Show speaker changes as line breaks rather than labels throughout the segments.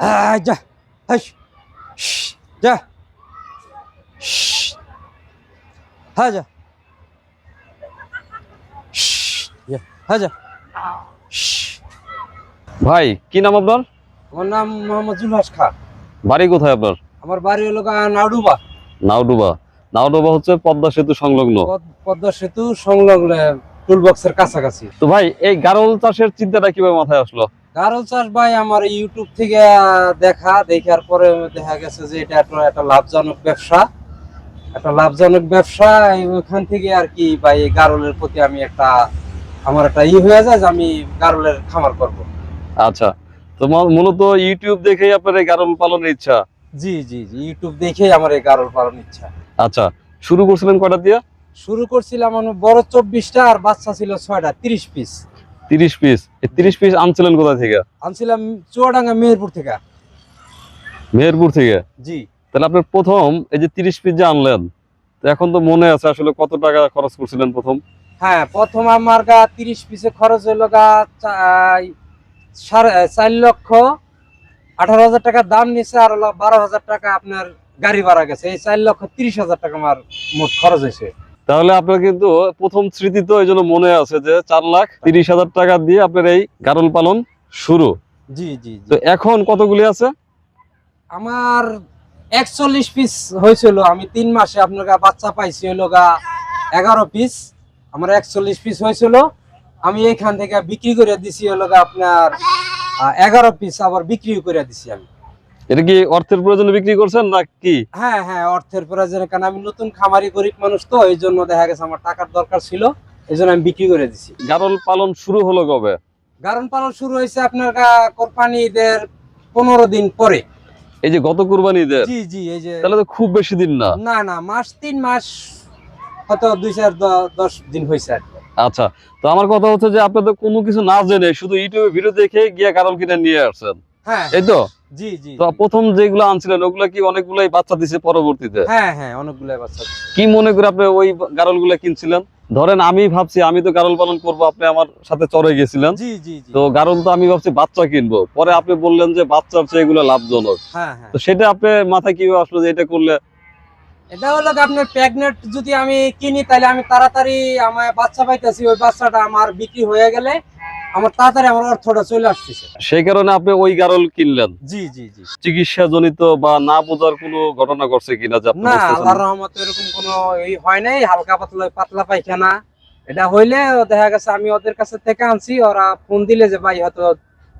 যা যা হ্যাঁ যা হ্যাঁ যা
ভাই কি নাম আপনার?
আমার নাম মোহাম্মদ জুলহাস খা।
বাড়ি কোথায় আপনার?
আমার বাড়ি হলো গা নাডুবা
নাওডুবা। নাওডুবা হচ্ছে পদ্মা সেতু সংলগ্ন।
পদ্মা সেতু সংলগ্ন টুল বক্সের কাছাকাছি।
তো ভাই এই গারল চাষের চিন্তাটা কীভাবে মাথায় আসলো?
গারল চাষ ভাই আমার ইউটিউব থেকে দেখা দেখার পরে দেখা গেছে যে এটা একটা লাভজনক ব্যবসা। একটা লাভজনক ব্যবসা ওখান থেকে আর কি ভাই এই গারলের প্রতি আমি একটা আমার একটা ই হয়ে যায় যে আমি গারলের খামার করব।
আচ্ছা তো ম- মূলত ইউটিউব দেখেই আপনার এই গারল পালনের ইচ্ছা?
জি জি জি ইউটিউব দেখেই আমার এই গারল পালন ইচ্ছা।
আচ্ছা শুরু করছিলেন কয়টা দিয়ে?
শুরু করছিলাম বড় চব্বিশটা আর বাচ্চা ছিল ছয়টা তিরিশ পিস
তিরিশ পিস এই তিরিশ পিস আনছিলেন কোথা থেকে?
আনছিলাম চুয়াডাঙ্গা মেহেরপুর থেকে।
মেহেরপুর থেকে?
জি।
তাহলে আপনার প্রথম এই যে তিরিশ পিস যে আনলেন তো এখন তো মনে আছে আসলে কত টাকা খরচ করছিলেন প্রথম?
হ্যাঁ প্রথম আমার গা তিরিশ পিসে খরচ হইল গা চার লক্ষ আঠারো হাজার টাকা দাম নিছে আর বারো হাজার টাকা আপনার গাড়ি ভাড়া গেছে। এই চার লক্ষ তিরিশ হাজার টাকা আমার মোট খরচ হয়েছে।
তাহলে আপনার কিন্তু প্রথম স্মৃতি তো এই জন্য মনে আছে যে চার লাখ তিরিশ হাজার টাকা দিয়ে আপনার এই গারল পালন শুরু।
জি জি
তো এখন কতগুলি আছে?
আমার একচল্লিশ পিস হয়েছিল। আমি তিন মাসে আপনার বাচ্চা পাইছি হইল গা এগারো পিস আমার একচল্লিশ পিস হয়েছিল। আমি এইখান থেকে বিক্রি করে দিছি হলো গা আপনার এগারো পিস আবার বিক্রি করে দিছি আমি।
এটা কি অর্থের প্রয়োজনে বিক্রি করছেন না কি
হ্যাঁ হ্যাঁ অর্থের প্রয়োজনে কারণ আমি নতুন খামারি গরিব মানুষ তো এই জন্য দেখা গেছে আমার টাকার দরকার ছিল এই জন্য আমি বিক্রি করে দিছি।
গারল পালন শুরু হলো কবে?
গারণ পালন শুরু হয়েছে আপনার কোরবানি ঈদের পনেরো দিন পরে।
এই যে গত কুরবানি ঈদের
জি জি এই যে
তাহলে তো খুব বেশি দিন না।
না না মাস তিন মাস হয়তো দুই চার দশ দিন হয়েছে আর
আচ্ছা তো আমার কথা হচ্ছে যে আপনি তো কোনো কিছু না জেনে শুধু ইউটিউবে ভিডিও দেখে গিয়ে গারল কিনে নিয়ে আসছেন।
হ্যাঁ।
এই তো?
জি জি
তো প্রথম যেগুলো আনছিলেন ওগুলা কি অনেকগুলাই বাচ্চা দিছে পরবর্তীতে?
হ্যাঁ হ্যাঁ বাচ্চা
কি মনে করে আপনি ওই কিনছিলেন? ধরেন আমি ভাবছি আমি তো গারল পালন করব আপনি আমার সাথে চড়ে গেছিলেন।
জি জি জি।
তো গারল তো আমি ভাবছি বাচ্চা কিনবো। পরে আপনি বললেন যে বাচ্চার চেয়ে এগুলো লাভজনক।
হ্যাঁ হ্যাঁ।
তো সেটা আপনি মাথায় কীভাবে আসলো যে এটা করলে?
এটা হলো কি আপনার প্রেগনেন্ট যদি আমি কিনি তাহলে আমি তাড়াতাড়ি আমার বাচ্চা পাইতেছি ওই বাচ্চাটা আমার বিক্রি হয়ে গেলে আমার তাড়াতাড়ি আমার অর্থটা চলে আসতেছে।
সেই কারণে আপনি ওই গারল কিনলেন?
জি জি জি।
চিকিৎসা জনিত বা না বোঝার কোনো ঘটনা ঘটছে কিনা
না আল্লাহর রহমতে এরকম কোনো এই হয় নাই হালকা পাতলা পাতলা পায়খানা। এটা হইলে দেখা গেছে আমি ওদের কাছে থেকে আনছি ওরা ফোন দিলে যে ভাই হয়তো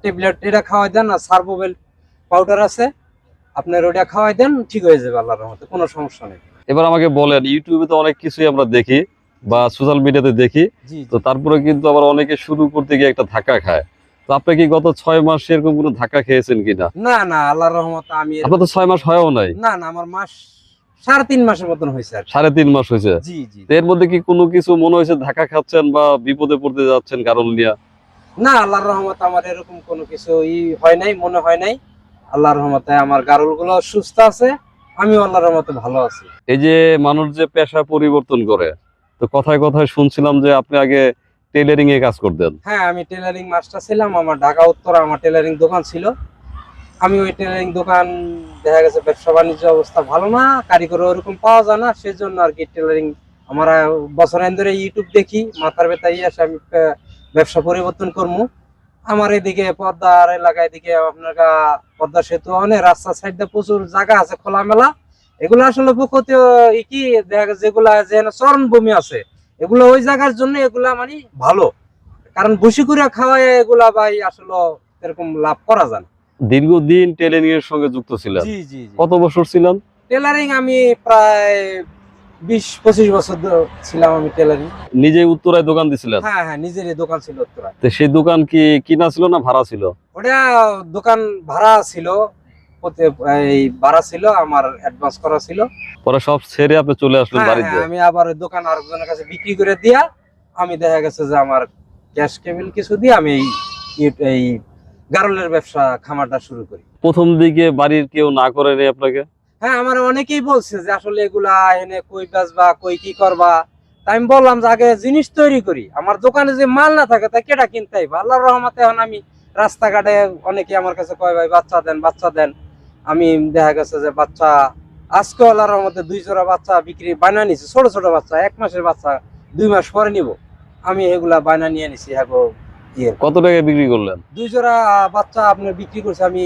ট্যাবলেট এটা খাওয়াই দেন না সার্বোবেল পাউডার আছে। আপনার ওটা খাওয়াই দেন ঠিক হয়ে যাবে আল্লাহর রহমতে কোনো সমস্যা নেই।
এবার আমাকে বলেন ইউটিউবে তো অনেক কিছুই আমরা দেখি। বা সোশ্যাল মিডিয়াতে দেখি তো তারপরে কিন্তু আবার অনেকে শুরু করতে গিয়ে একটা ধাক্কা খায়। তো আপনি কি গত ছয় মাস এরকম কোনো ধাক্কা খেয়েছেন কিনা?
না না আল্লাহর রহমতে আমি
আপনার তো ছয় মাস হয়ও নাই।
না না আমার মাস সাড়ে তিন মাসের মতন হয়েছে
সাড়ে তিন মাস হয়েছে।
জি জি।
এর মধ্যে কি কোনো কিছু মনে হয়েছে ধাক্কা খাচ্ছেন বা বিপদে পড়তে যাচ্ছেন কারণ নিয়ে?
না আল্লাহর রহমতে আমার এরকম কোনো কিছু ই হয় নাই মনে হয় নাই। আল্লাহর রহমতে আমার গারুলগুলো সুস্থ আছে আমি আল্লাহর রহমতে ভালো আছি।
এই যে মানুষ যে পেশা পরিবর্তন করে তো কথায় কথায় শুনছিলাম যে আপনি আগে টেলারিং এ কাজ করতেন।
হ্যাঁ আমি টেলারিং মাস্টার ছিলাম, আমার ঢাকা, উত্তরা আমার টেলারিং দোকান ছিল। আমি ওই টেলারিং দোকান, দেখা গেছে ব্যবসা বাণিজ্য অবস্থা ভালো না কারিগর ওরকম পাওয়া যায় না, সেজন্য আর কি টেলারিং আমরা বছর ধরে ইউটিউব দেখি, মাথার ব্যথা আসে আমি ব্যবসা পরিবর্তন করব আমার এদিকে পদ্মার এলাকায় এদিকে আপনার পদ্মা সেতু অনেক রাস্তা সাইডে প্রচুর জায়গা আছে খোলামেলা। এগুলো আসলে প্রকৃতি কি যেগুলা যেন চরণ ভূমি আছে এগুলো ওই জায়গার জন্য এগুলা মানে ভালো। কারণ বসি করে খাওয়ায় এগুলা ভাই আসলে এরকম লাভ করা যায়
দীর্ঘদিন টেলারিং এর সঙ্গে যুক্ত ছিলেন?
জি জি
কত বছর ছিলেন?
টেলারিং আমি প্রায় বিশ পঁচিশ বছর ছিলাম আমি টেলারিং
নিজে উত্তরায় দোকান দিছিলেন?
হ্যাঁ হ্যাঁ নিজেরই দোকান ছিল উত্তরায়।
তো সেই দোকান কি কিনা ছিল না ভাড়া ছিল?
ওটা দোকান ভাড়া ছিল এই ভাড়া ছিল আমার অ্যাডভান্স করা ছিল।
পরে সব ছেড়ে আপনি চলে আসলেন
হ্যাঁ,
বাড়িতে?
আমি আবার দোকান আরেকজনের কাছে বিক্রি করে দিয়া আমি দেখা গেছে যে আমার ক্যাশ কেবিল কিছু দিয়ে আমি এই গারলের ব্যবসা খামারটা শুরু করি।
প্রথম দিকে বাড়ির কেউ না করে আপনাকে?
হ্যাঁ আমার অনেকেই বলছে যে আসলে এগুলা এনে কই বেচবা কই কি করবা। তাই আমি বললাম যে আগে জিনিস তৈরি করি। আমার দোকানে যে মাল না থাকে তা কেটা কিনতে হইবে আল্লাহর রহমতে এখন আমি রাস্তাঘাটে অনেকে আমার কাছে কয় ভাই বাচ্চা দেন বাচ্চা দেন। আমি দেখা গেছে যে বাচ্চা আজকে আল্লাহর মধ্যে দুই জোড়া বাচ্চা বিক্রি বানা নিছি ছোট ছোট বাচ্চা এক মাসের বাচ্চা দুই মাস পরে নিব। আমি এগুলা বায়না নিয়ে নিছি হ্যাঁ
কত টাকায় বিক্রি করলেন?
দুই জোড়া বাচ্চা আপনার বিক্রি করছে আমি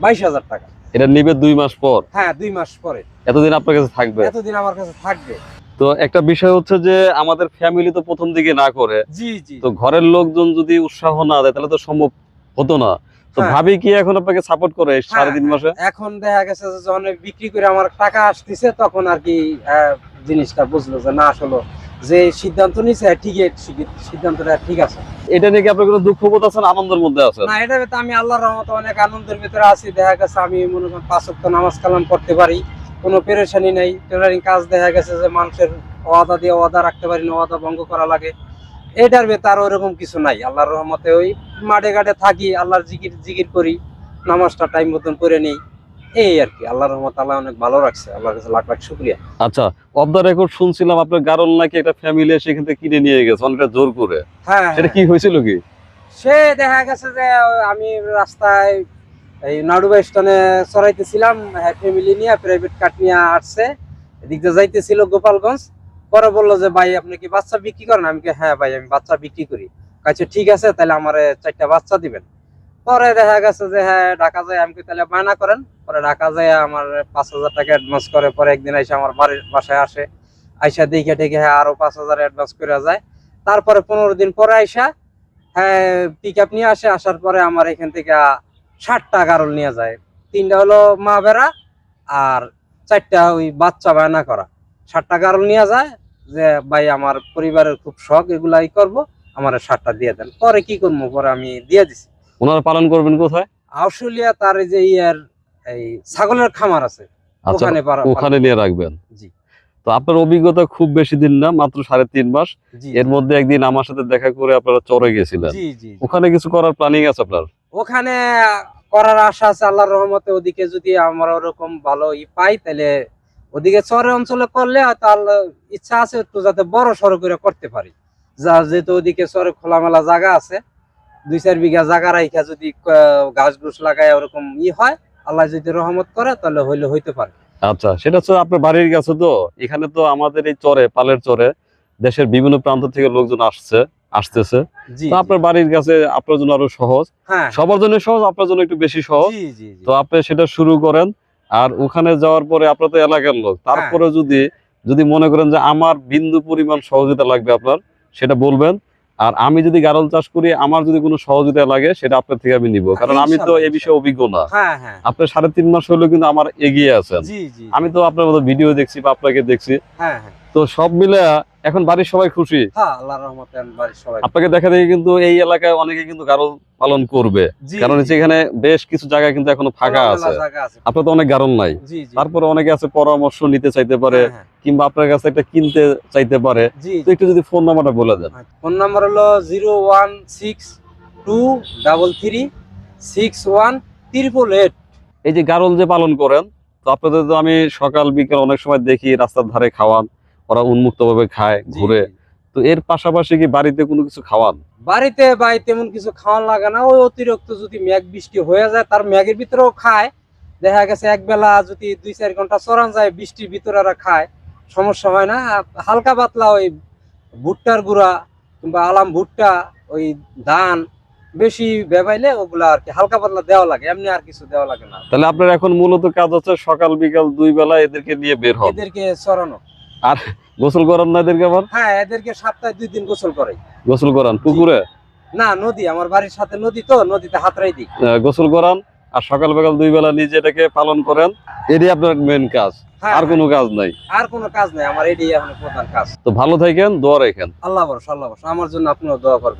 বাইশ হাজার টাকা।
এটা নিবে দুই মাস পর?
হ্যাঁ দুই মাস পরে।
এতদিন আপনার কাছে থাকবে?
এতদিন আমার কাছে থাকবে।
তো একটা বিষয় হচ্ছে যে আমাদের ফ্যামিলি তো প্রথম দিকে না করে
জি জি।
তো ঘরের লোকজন যদি উৎসাহ না দেয় তাহলে তো সম্ভব হতো না। তো
হ্যাঁ।
ভাবি কি এখন আপনাকে সাপোর্ট করে সাড়ে তিন
হ্যাঁ,
মাসে?
এখন দেখা গেছে যে যখন বিক্রি করে আমার টাকা আসতেছে তখন আর কি জিনিসটা বুঝলো যে না আসলে যে সিদ্ধান্ত নিছে ঠিকই ঠিকই- সিদ্ধান্তটা ঠিক আছে।
এটা নিয়ে কি আপনার কোনো দুঃখ বোধ আছেন আনন্দের মধ্যে আছেন?
না এটা তো আমি আল্লাহর রহমতে অনেক আনন্দের ভিতরে আছি। দেখা গেছে আমি মনে করেন পাঁচ ওয়াক্ত নামাজ কালাম করতে পারি কোনো পেরেশানি নেই। টেলারিং কাজ দেখা গেছে যে মানুষের ওয়াদা দিয়ে ওয়াদা রাখতে পারি না ওয়াদা ভঙ্গ করা লাগে। এটার ভেতর ওরকম কিছু নাই। আল্লাহর রহমতে ওই মাঠে ঘাটে থাকি আল্লাহর জিকির জিকির করি নামাজটা টাইম মতন করে নেই। এই আর কি আল্লাহর রহমত আল্লাহ অনেক ভালো রাখছে। আল্লাহর কাছে লাখ লাখ শুক্রিয়া।
আচ্ছা অফ দ্য রেকর্ড শুনছিলাম আপনার গারল নাকি একটা ফ্যামিলি সেখান থেকে কিনে নিয়ে গেছে অনেকটা জোর করে।
হ্যাঁ
সেটা
হ্যাঁ।
কি হয়েছিল কি?
সে দেখা গেছে যে আমি রাস্তায় এই নাডুবা স্টানে চড়াইতেছিলাম হ্যাঁ ফ্যামিলি নিয়ে প্রাইভেট কাট নিয়ে আসছে। এদিক দিয়ে যাইতেছিল গোপালগঞ্জ। পরে বলল যে, ভাই, আপনি কি বাচ্চা বিক্রি করেন? আমি কি হ্যাঁ ভাই, আমি বাচ্চা বিক্রি করি। কাছে ঠিক আছে, তাহলে আমার চারটা বাচ্চা দিবেন। পরে দেখা গেছে যে হ্যাঁ ঢাকা যায়। আমি তাহলে বায়না করেন। পরে ঢাকা যায় আমার পাঁচ হাজার টাকা অ্যাডভান্স করে। পরে একদিন এসে আমার বাড়ির বাসায় আসে। আইসা দেখে টেকে হ্যাঁ আরও পাঁচ হাজার অ্যাডভান্স করে যায়। তারপরে পনেরো দিন পরে আইসা হ্যাঁ পিক আপ নিয়ে আসে। আসার পরে আমার এখান থেকে ষাটটা গারল নিয়ে যায়। তিনটা হলো মা বেড়া আর চারটা ওই বাচ্চা বায়না করা। ষাটটা গারল নিয়ে যায়। যে ভাই আমার পরিবারের খুব শখ এগুলাই করব আমার সারটা দিয়ে দেন। পরে কি করব? পরে আমি দিয়ে দিছি।
ওনারা পালন করবেন কোথায়?
আউশুলিয়া তার যে ইয়ার এই ছাগলের খামার আছে।
আচ্ছা
ওখানে পারা-
ওখানে নিয়ে রাখবেন?
জি।
তো আপনার অভিজ্ঞতা খুব বেশি দিন না মাত্র সাড়ে তিন মাস। এর মধ্যে একদিন আমার সাথে দেখা করে আপনারা চরে গেছিলেন।
জি জি জি।
ওখানে কিছু করার প্ল্যানিং আছে আপনার?
ওখানে করার আশা আছে আল্লাহর রহমতে ওদিকে যদি আমরা ওরকম ভালো ই পাই তাহলে ওদিকে চরে অঞ্চলে করলে আল্লাহ ইচ্ছা আছে একটু যাতে বড় সড়ো করে করতে পারি। যা যেহেতু ওদিকে চরে খোলামেলা জায়গা আছে দুই চার বিঘা জায়গা রাইখা যদি ঘাস ঘুষ লাগায় ওরকম ই হয় আল্লাহ যদি রহমত করে তাহলে হইলে হইতে পারে।
আচ্ছা সেটা হচ্ছে আপনার বাড়ির কাছে তো এখানে তো আমাদের এই চরে পালের চরে দেশের বিভিন্ন প্রান্ত থেকে লোকজন আসছে আসতেছে। তো আপনার বাড়ির কাছে আপনার জন্য আরও সহজ।
হ্যাঁ।
সবার জন্য সহজ আপনার জন্য একটু বেশি সহজ। তো আপনি সেটা শুরু করেন আর ওখানে যাওয়ার পরে আপনার তো এলাকার লোক। তারপরে যদি যদি মনে করেন যে আমার বিন্দু পরিমাণ সহযোগিতা লাগবে আপনার সেটা বলবেন। আর আমি যদি গারল চাষ করি আমার যদি কোনো সহযোগিতা লাগে সেটা আপনার থেকে আমি নিব। কারণ আমি তো এ বিষয়ে অভিজ্ঞ না।
হ্যাঁ হ্যাঁ।
সাড়ে তিন মাস হলেও কিন্তু আমার এগিয়ে আছেন। আমি তো আপনার মতো ভিডিও দেখছি বা আপনাকে দেখছি।
হ্যাঁ হ্যাঁ।
তো সব মিলে এখন বাড়ির সবাই খুশি?
হ্যাঁ
আপনাকে দেখা দেখি কিন্তু এই এলাকায় অনেকে কিন্তু গারল পালন করবে। কারণ এখানে বেশ কিছু জায়গা কিন্তু এখনও ফাঁকা আছে। আপনার তো অনেক গারল নাই। তারপরে অনেকে আছে পরামর্শ নিতে চাইতে পারে
হ্যাঁ, হ্যাঁ।
কিংবা আপনার কাছে একটা কিনতে চাইতে পারে। তো একটু যদি ফোন নাম্বারটা বলে দেন।
ফোন নাম্বার হলো zero one six two double three six one triple eight.
এই যে গারল যে পালন করেন তো আপনাদের তো আমি সকাল বিকেল অনেক সময় দেখি রাস্তার ধারে খাওয়ান। ওরা উন্মুক্ত ভাবে খায় ঘুরে। তো এর পাশাপাশি কি বাড়িতে কোনো কিছু খাওয়ান?
বাড়িতে ভাই তেমন কিছু খাওয়ান লাগে না। ওই অতিরিক্ত যদি মেঘ বৃষ্টি হয়ে যায় তার মেঘের ভিতরেও খায়। দেখা গেছে এক বেলা যদি দুই চার ঘণ্টা চড়ান যায় বৃষ্টির ভিতরে ওরা খায়। সমস্যা হয় না। হালকা পাতলা ওই ভুট্টার গুঁড়া কিংবা আলাম ভুট্টা ওই ধান বেশি বেবাইলে ওগুলা আর কি হালকা পাতলা দেওয়া লাগে। এমনি আর কিছু দেওয়া লাগে না।
তাহলে আপনার এখন মূলত কাজ হচ্ছে সকাল বিকাল দুই বেলা এদেরকে নিয়ে বের হন
এদেরকে চড়ানো।
গোসল করান না এদেরকে আবার?
হ্যাঁ এদেরকে সপ্তাহে দুই দিন গোসল করে
গোসল করান পুকুরে?
না নদী আমার বাড়ির সাথে নদী তো নদীতে হাতরাই দিই।
গোসল করান আর সকাল বেকাল দুই বেলা নিজে এটাকে পালন করেন। এটি আপনার মেন কাজ।
হ্যাঁ,
আর কোনো কাজ নাই।
আর কোনো কাজ নাই আমার এটি এখন প্রধান কাজ।
তো ভালো থাকেন দোয়া রাখেন।
আল্লাহ বরস আল্লাহ বরস। আমার জন্য আপনিও দোয়া করবেন।